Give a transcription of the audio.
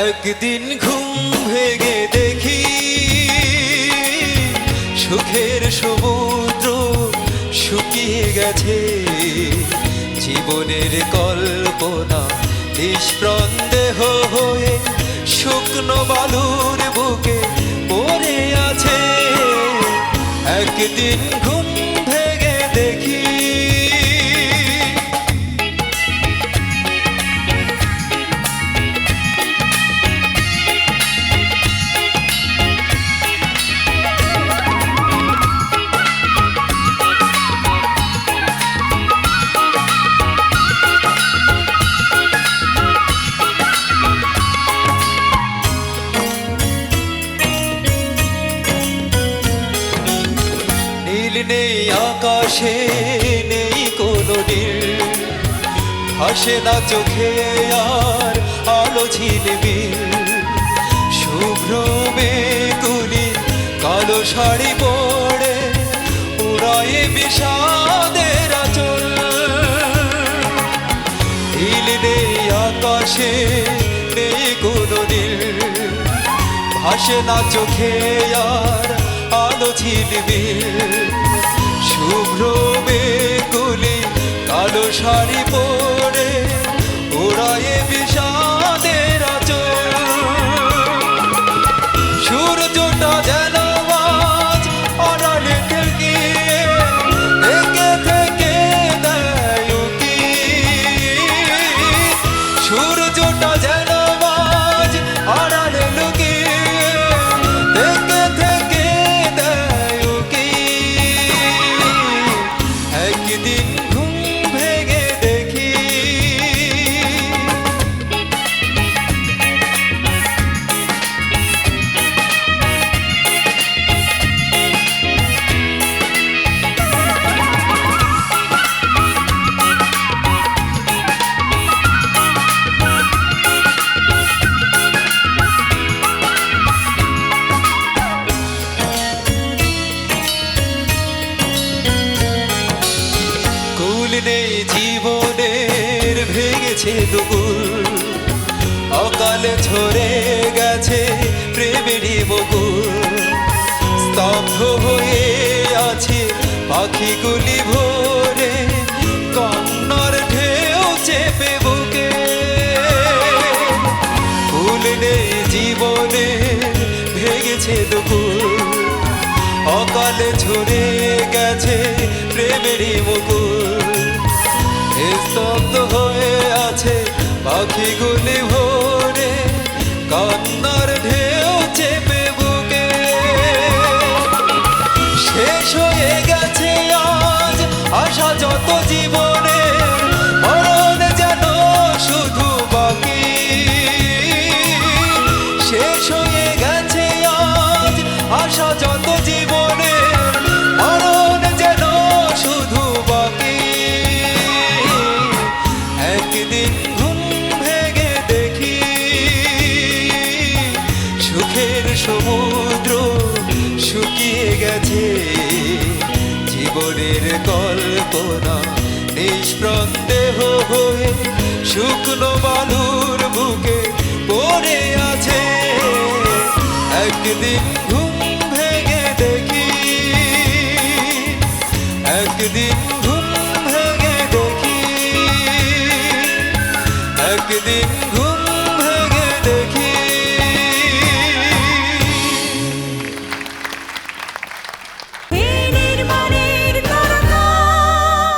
একদিন ঘুম ভেগে দেখি সুখের সমুদ্র শুকিয়ে গেছে। জীবনের কল্পনা নিষ্প্রন্দেহ হয়ে শুকনো বালুর বুকে পড়ে আছে। একদিন ঘুম নীল নেই, আকাশে নেই কোনো নীল। হাসে না চোখে আর আলো ঝিলমিল। শুভ্র মেকুলি কালো শাড়ি পরে উড়ায় বিষাদের আচল। নীল নেই, আকাশে নেই কোনো নীল। ভাসে না চোখে আর আলো ঝিলমিল। শুভ্র বেগুলি কালো শাড়ি জীবনের ভেঙেছে দুপুর অকালে ঝরে গেছে প্রেমেরই বকুল। স্তব্ধ হয়ে আছে পাখিগুলি ভোরে কন্নর ঢেউ চেপে বুকে। ফুল নেই জীবনে ভেঙেছে দুপুর অকালে ঝরে গেছে প্রেমেরই মুকুল পাখিগুলি ভোরে জীবনের কল্পনা নিষ্প্রন্দেহ হয়ে শুকনো বালুর বুকে পড়ে আছে। একদিন ঘুম ভেঙে দেখি, একদিন ঘুম ভেঙে দেখি, একদিন ঘুম